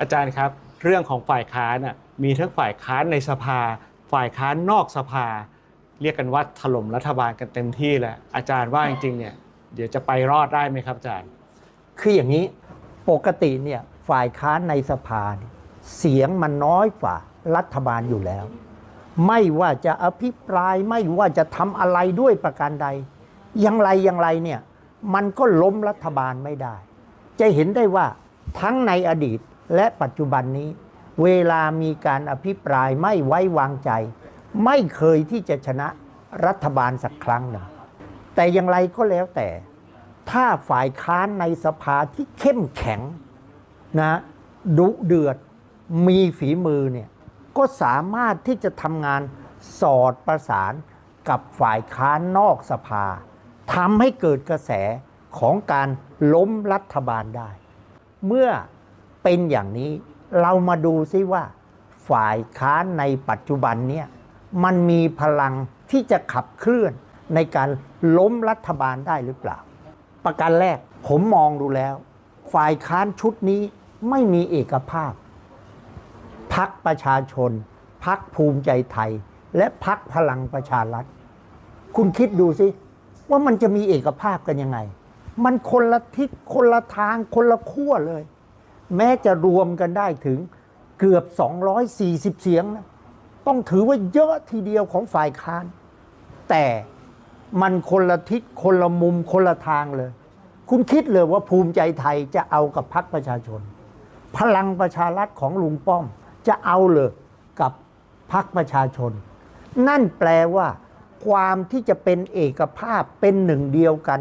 อาจารย์ครับเรื่องของฝ่ายค้านมีทั้งฝ่ายค้านในสภา ฝ่ายค้านนอกสภา เรียกกันว่าถล่มรัฐบาลกันเต็มที่แล้วอาจารย์ว่าจริงๆเนี่ยเดี๋ยวจะไปรอดได้ไหมครับอาจารย์ คืออย่างนี้ปกติเนี่ยฝ่ายค้านในสภาเนี่ยเสียงมันน้อยกว่ารัฐบาลอยู่แล้ว ไม่ว่าจะอภิปรายไม่ว่าจะทำอะไรด้วยประการใด อย่างไรอย่างไรเนี่ยมันก็ล้มรัฐบาลไม่ได้ จะเห็นได้ว่าทั้งในอดีต และปัจจุบันนี้ เวลามีการอภิปรายไม่ไว้วางใจ ไม่เคยที่จะชนะรัฐบาลสักครั้งหนึ่งแต่อย่างไรก็แล้วแต่ ถ้าฝ่ายค้านในสภาที่เข้มแข็งนะดุเดือดมีฝีมือเนี่ยก็สามารถที่จะทำงานสอดประสานกับฝ่ายค้านนอกสภาทำให้เกิดกระแสของการล้มรัฐบาลได้ เมื่อ เป็นอย่างนี้ เรามาดูซิว่า ฝ่ายค้านในปัจจุบันเนี่ยมันมีพลังที่จะขับเคลื่อนในการล้มรัฐบาลได้หรือเปล่า ประการแรกผมมองดูแล้ว ฝ่ายค้านชุดนี้ไม่มีเอกภาพพักประชาชนพักภูมิใจไทย และพักพลังประชารัฐ คุณคิดดูสิ ว่ามันจะมีเอกภาพกันยังไง มันคนละทิศคนละทางคนละขั้วเลย แม้จะรวมกันได้ถึงเกือบ 240 เสียงนะต้องถือว่าเยอะทีเดียวของฝ่ายค้าน แต่มันคนละทิศคนละมุมคนละทางเลย คุณคิดเลยว่าภูมิใจไทยจะเอากับพรรคประชาชน พลังประชารัฐของลุงป้อม จะเอาเลยกับพรรคประชาชน นั่นแปลว่า ความที่จะเป็นเอกภาพเป็นหนึ่งเดียวกัน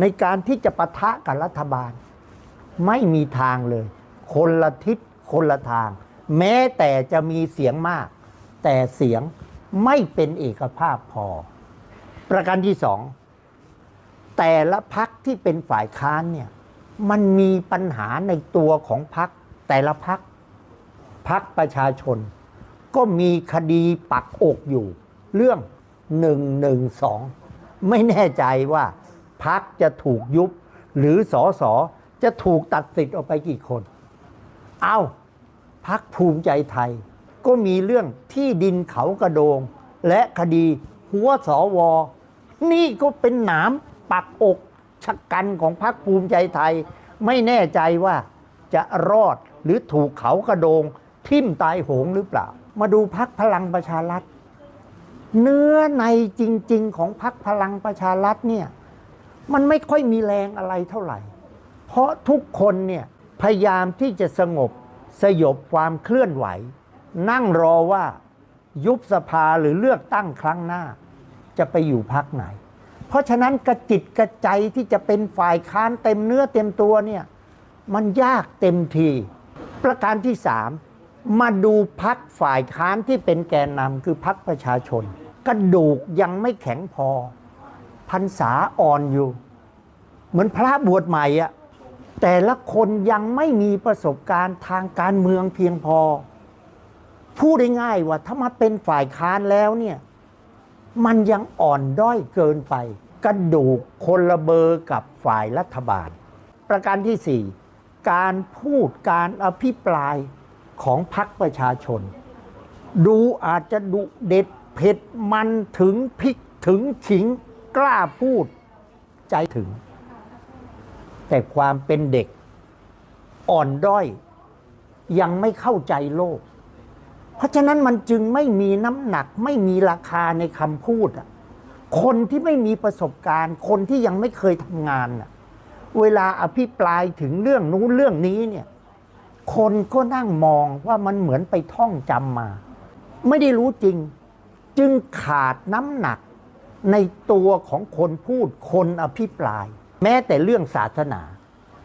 ในการที่จะปะทะกับรัฐบาล ไม่มีทางเลย คนละทิศคนละทาง แม้แต่จะมีเสียงมาก แต่เสียงไม่เป็นเอกภาพพอ ประการที่สอง แต่ละพักที่เป็นฝ่ายค้านเนี่ยมันมีปัญหาในตัวของพักแต่ละพักพักประชาชน ก็มีคดีปักอกอยู่ เรื่องหนึ่งหนึ่งสองไม่แน่ใจว่าพักจะถูกยุบ หรือสอสอจะถูกตัดสิทธิ์ออกไปกี่คน เอาพักภูมิใจไทย ก็มีเรื่องที่ดินเขากระโดง และคดีหัวสอวอนี่ก็เป็นหนามปักอกชะกันของพรรคภูมิใจไทย ไม่แน่ใจว่าจะรอดหรือถูกเขากระโดง ทิ่มตายโหงหรือเปล่า มาดูพักพลังประชารัฐ เนื้อในจริง ๆ ของพักพลังประชารัฐเนี่ยมันไม่ค่อยมีแรงอะไรเท่าไหร่ เพราะทุกคนเนี่ย พยายามที่จะสงบสยบความเคลื่อนไหว นั่งรอว่ายุบสภาหรือเลือกตั้งครั้งหน้า จะไปอยู่พักไหน เพราะฉะนั้นกระจิตกระใจที่จะเป็นฝ่ายค้านเต็มเนื้อเต็มตัวเนี่ยมันยากเต็มที ประการที่สามมาดูพักฝ่ายค้านที่เป็นแกนนำคือพักประชาชน กระดูกยังไม่แข็งพอพรรษาอ่อนอยู่ เหมือนพระบวชใหม่อะ แต่ละคนยังไม่มีประสบการณ์ทางการเมืองเพียงพอ พูดได้ง่ายว่าถ้ามาเป็นฝ่ายค้านแล้วเนี่ยมันยังอ่อนด้อยเกินไป กระดูกคนละเบอร์กับฝ่ายรัฐบาล ประการที่สี่การพูดการอภิปรายของพรรคประชาชน ดูอาจจะดุเด็ดเผ็ดมันถึงพริกถึงขิงกล้าพูดใจถึง แต่ความเป็นเด็กอ่อนด้อยยังไม่เข้าใจโลก เพราะฉะนั้นมันจึงไม่มีน้ำหนักไม่มีราคาในคำพูดคนที่ไม่มีประสบการณ์ คนที่ยังไม่เคยทำงานเวลาอภิปรายถึงเรื่องนู้นเรื่องนี้เนี่ยคนก็นั่งมองว่ามันเหมือนไปท่องจำมา ไม่ได้รู้จริง จึงขาดน้ำหนักในตัวของคนพูดคนอภิปราย แม้แต่เรื่องศาสนา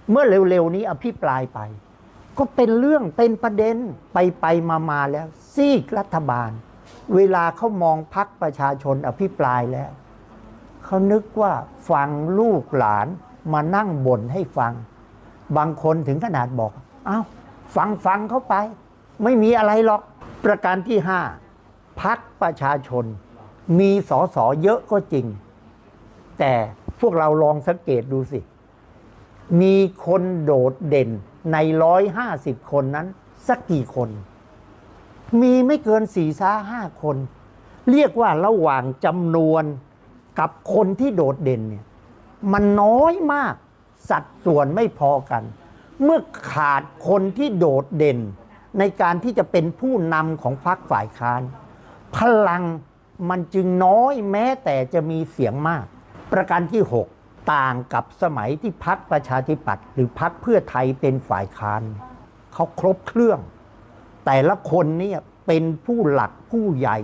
เมื่อเร็วๆนี้อภิปรายไป ก็เป็นเรื่องเป็นประเด็นไปไปมามาแล้ว ซีกรัฐบาล เวลาเขามองพักประชาชนอภิปรายแล้วเขานึกว่าฟังลูกหลานมานั่งบ่นให้ฟัง บางคนถึงขนาดบอก เอา้าฟังฟังเข้าไป ไม่มีอะไรหรอก ประการที่ห้าพักประชาชน มีสอสอเยอะก็จริง แต่ พวกเราลองสังเกตดูสิ มีคนโดดเด่นในร้อยห้าสิบคนนั้น สักกี่คน มีไม่เกินสี่ซ้าห้าคน เรียกว่าระหว่างจำนวนกับคนที่โดดเด่นเนี่ย มันน้อยมาก สัดส่วนไม่พอกัน เมื่อขาดคนที่โดดเด่น ในการที่จะเป็นผู้นำของพรรคฝ่ายค้าน พลังมันจึงน้อยแม้แต่จะมีเสียงมาก ประการที่ 6 ต่างกับสมัยที่พักประชาธิปัตย์หรือพักเพื่อไทยเป็นฝ่ายค้านเขาครบเครื่อง แต่ละคนเนี่ยเป็นผู้หลักผู้ใหญ่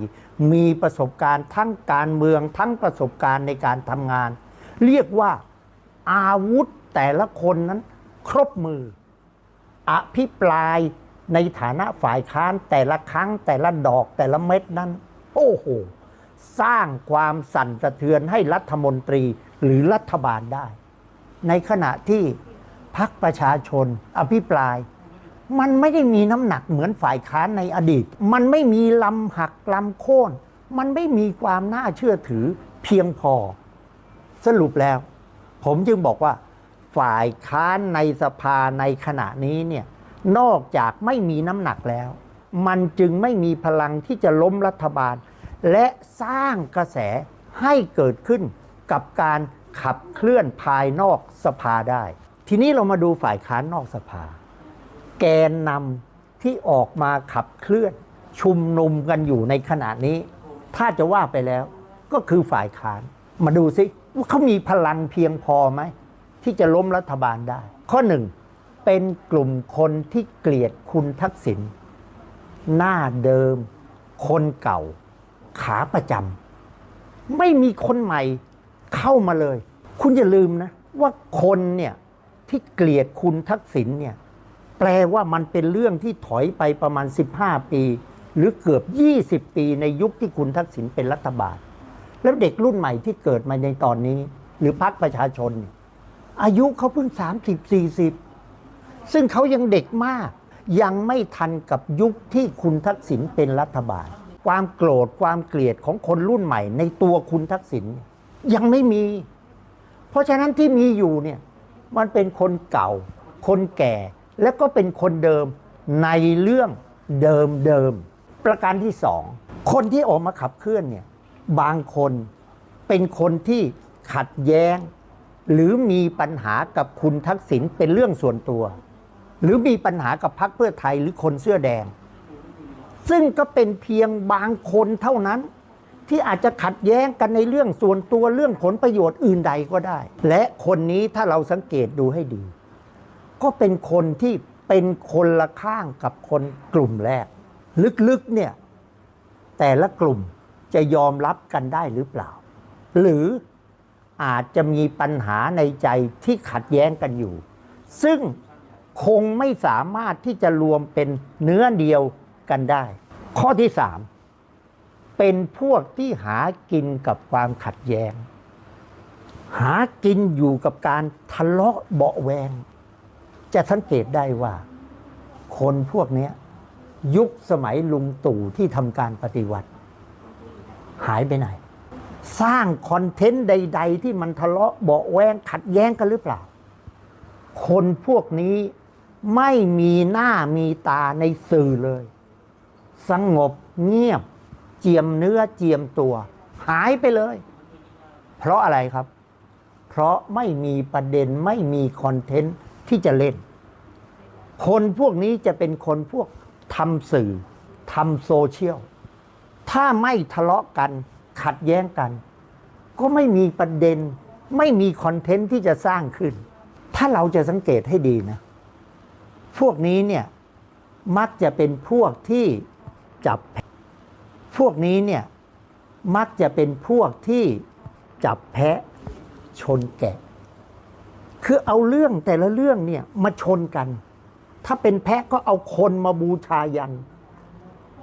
มีประสบการณ์ทั้งการเมืองทั้งประสบการณ์ในการทำงาน เรียกว่าอาวุธแต่ละคนนั้นครบมือ อภิปรายในฐานะฝ่ายค้านแต่ละครั้งแต่ละดอกแต่ละเม็ดนั้น โอ้โห สร้างความสั่นสะเทือนให้รัฐมนตรีหรือรัฐบาลได้ ในขณะที่พักประชาชนอภิปราย มันไม่ได้มีน้ำหนักเหมือนฝ่ายค้านในอดีต มันไม่มีลำหักลำโค่น มันไม่มีความน่าเชื่อถือเพียงพอ สรุปแล้ว ผมจึงบอกว่า ฝ่ายค้านในสภาในขณะนี้เนี่ยนอกจากไม่มีน้ำหนักแล้ว มันจึงไม่มีพลังที่จะล้มรัฐบาล และสร้างกระแสให้เกิดขึ้นกับการขับเคลื่อนภายนอกสภาได้ ทีนี้เรามาดูฝ่ายค้านนอกสภา แกนนำที่ออกมาขับเคลื่อนชุมนุมกันอยู่ในขณะนี้ ถ้าจะว่าไปแล้วก็คือฝ่ายค้าน มาดูซิว่าเขามีพลังเพียงพอไหม ที่จะล้มรัฐบาลได้ ข้อหนึ่งเป็นกลุ่มคนที่เกลียดคุณทักษิณหน้าเดิม คนเก่า ขาประจำไม่มีคนใหม่เข้ามาเลย คุณอย่าลืมนะ ว่าคนเนี่ยที่เกลียดคุณทักษิณเนี่ยแปลว่ามันเป็นเรื่องที่ถอยไปประมาณ 15 ปี หรือเกือบ 20 ปีในยุคที่คุณทักษิณเป็นรัฐบาล แล้วเด็กรุ่นใหม่ที่เกิดมาในตอนนี้ หรือพรรคประชาชนนอายุเขาเพิ่ง 30 40 ซึ่งเขายังเด็กมาก ยังไม่ทันกับยุคที่คุณทักษิณเป็นรัฐบาล ความโกรธความเกลียดของคนรุ่นใหม่ ในตัวคุณทักษิณยังไม่มี เพราะฉะนั้นที่มีอยู่เนี่ยมันเป็นคนเก่า คนแก่ และก็เป็นคนเดิมในเรื่องเดิมเดิมประการที่สองคนที่ออกมาขับเคลื่อนเนี่ยบางคนเป็นคนที่ขัดแย้ง หรือมีปัญหากับคุณทักษิณเป็นเรื่องส่วนตัว หรือมีปัญหากับพรรคเพื่อไทยหรือคนเสื้อแดง ซึ่งก็เป็นเพียงบางคนเท่านั้น ที่อาจจะขัดแย้งกันในเรื่องส่วนตัวเรื่องผลประโยชน์อื่นใดก็ได้ และคนนี้ถ้าเราสังเกตดูให้ดี ก็เป็นคนที่เป็นคนละข้างกับคนกลุ่มแรก ลึกๆเนี่ยแต่ละกลุ่มจะยอมรับกันได้หรือเปล่า หรืออาจจะมีปัญหาในใจที่ขัดแย้งกันอยู่ ซึ่งคงไม่สามารถที่จะรวมเป็นเนื้อเดียว กันได้ ข้อที่สามเป็นพวกที่หากินกับความขัดแย้ง หากินอยู่กับการทะเลาะเบาะแวง จะสังเกตได้ว่า คนพวกนี้ยุคสมัยลุงตู่ที่ทำการปฏิวัติ หายไปไหน สร้างคอนเทนต์ใด ๆ ที่มันทะเลาะเบาแวงขัดแย้งกันหรือเปล่า คนพวกนี้ไม่มีหน้ามีตาในสื่อเลย สงบเงียบ เจียมเนื้อเจียมตัว หายไปเลย เพราะอะไรครับ เพราะไม่มีประเด็นไม่มีคอนเทนต์ที่จะเล่น คนพวกนี้จะเป็นคนพวกทำสื่อทำโซเชียล ถ้าไม่ทะเลาะกัน ขัดแย้งกัน ก็ไม่มีประเด็น ไม่มีคอนเทนต์ที่จะสร้างขึ้น ถ้าเราจะสังเกตให้ดีนะ พวกนี้เนี่ยมักจะเป็นพวกที่ จับแพะพวกนี้เนี่ยมักจะเป็นพวกที่จับแพะชนแกะ คือเอาเรื่องแต่ละเรื่องเนี่ยมาชนกัน ถ้าเป็นแพะก็เอาคนมาบูชายัน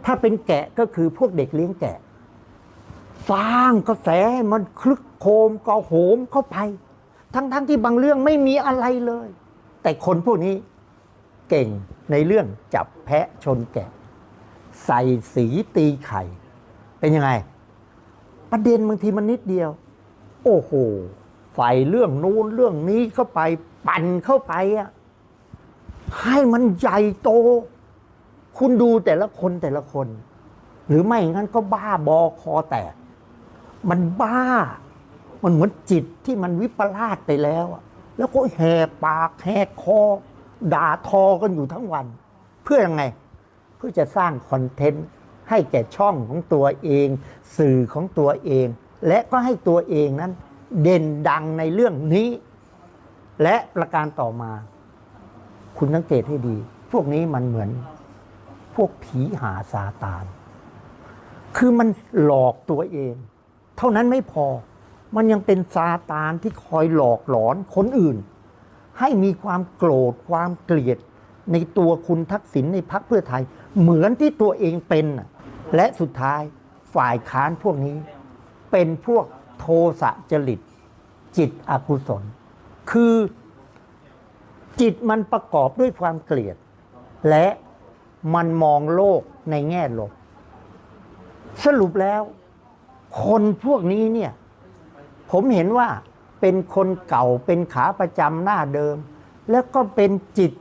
ถ้าเป็นแกะก็คือพวกเด็กเลี้ยงแกะฟางกระแสให้มันคลึกโคมก็โหมเข้าไป ทั้งๆทที่บางเรื่องไม่มีอะไรเลย แต่คนพวกนี้เก่งในเรื่องจับแพะชนแกะ ใส่สีตีไข่ เป็นยังไง ประเด็นบางทีมันนิดเดียว โอ้โหใส่เรื่องนู้นเรื่องนี้เข้าไปปั่นเข้าไปอะให้มันใหญ่โต คุณดูแต่ละคนแต่ละคน หรือไม่งั้นก็บ้าบอคอแตก มันบ้า มันเหมือนจิตที่มันวิปลาสไปแล้วแล้วก็แหกปากแหกคอ ด่าทอกันอยู่ทั้งวัน เพื่อยังไง เพื่อจะสร้างคอนเทนต์ให้แก่ช่องของตัวเอง สื่อของตัวเอง และก็ให้ตัวเองนั้น เด่นดังในเรื่องนี้ และประการต่อมา คุณสังเกตให้ดี พวกนี้มันเหมือน พวกผีหาซาตาน คือมันหลอกตัวเอง เท่านั้นไม่พอ มันยังเป็นซาตานที่คอยหลอกหลอนคนอื่น ให้มีความโกรธความเกลียด ในตัวคุณทักษิณในพักเพื่อไทย เหมือนที่ตัวเองเป็น และสุดท้ายฝ่ายค้านพวกนี้ เป็นพวกโทสะจริต จิตอกุศล คือจิตมันประกอบด้วยความเกลียด และมันมองโลกในแง่ลบ สรุปแล้ว คนพวกนี้เนี่ย ผมเห็นว่าเป็นคนเก่าเป็นขาประจำหน้าเดิม แล้วก็เป็นจิต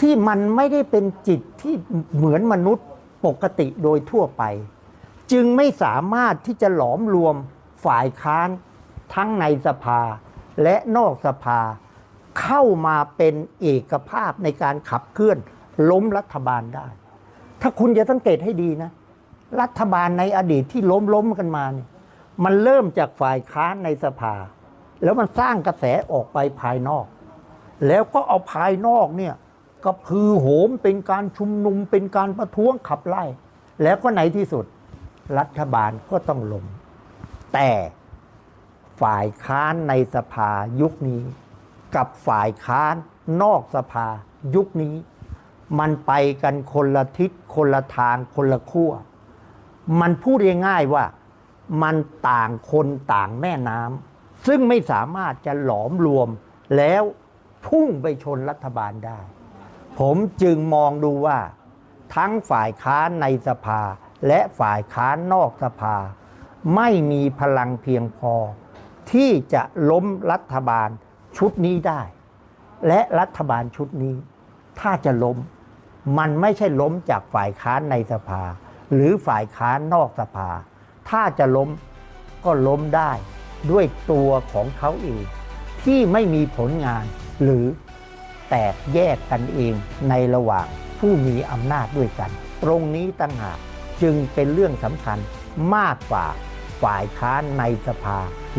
ที่มันไม่ได้เป็นจิตที่เหมือนมนุษย์ปกติโดยทั่วไป จึงไม่สามารถที่จะหลอมรวมฝ่ายค้านทั้งในสภาและนอกสภา เข้ามาเป็นเอกภาพในการขับเคลื่อนล้มรัฐบาลได้ ถ้าคุณจะสังเกตให้ดีนะ รัฐบาลในอดีตที่ล้มล้มกันมาเนี่ยมันเริ่มจากฝ่ายค้านในสภา แล้วมันสร้างกระแสออกไปภายนอก แล้วก็เอาภายนอกเนี่ย กระพือโหมเป็นการชุมนุมเป็นการประท้วงขับไล่ แล้วก็ในที่สุดรัฐบาลก็ต้องลม แต่ฝ่ายค้านในสภายุคนี้ กับฝ่ายค้านนอกสภายุคนี้ มันไปกันคนละทิศคนละทางคนละขั้วมันพูดง่ายๆว่ามันต่างคนต่างแม่น้ำซึ่งไม่สามารถจะหลอมรวมแล้วพุ่งไปชนรัฐบาลได้ ผมจึงมองดูว่า ทั้งฝ่ายค้านในสภาและฝ่ายค้านนอกสภา ไม่มีพลังเพียงพอ ที่จะล้มรัฐบาลชุดนี้ได้ และรัฐบาลชุดนี้ ถ้าจะล้ม มันไม่ใช่ล้มจากฝ่ายค้านในสภา หรือฝ่ายค้านนอกสภา ถ้าจะล้มก็ล้มได้ด้วยตัวของเขาเองที่ไม่มีผลงานหรือ แตกแยกกันเองในระหว่างผู้มีอำนาจด้วยกัน ตรงนี้ตั้งหากจึงเป็นเรื่องสำคัญมากกว่าฝ่ายค้านในสภาหรือ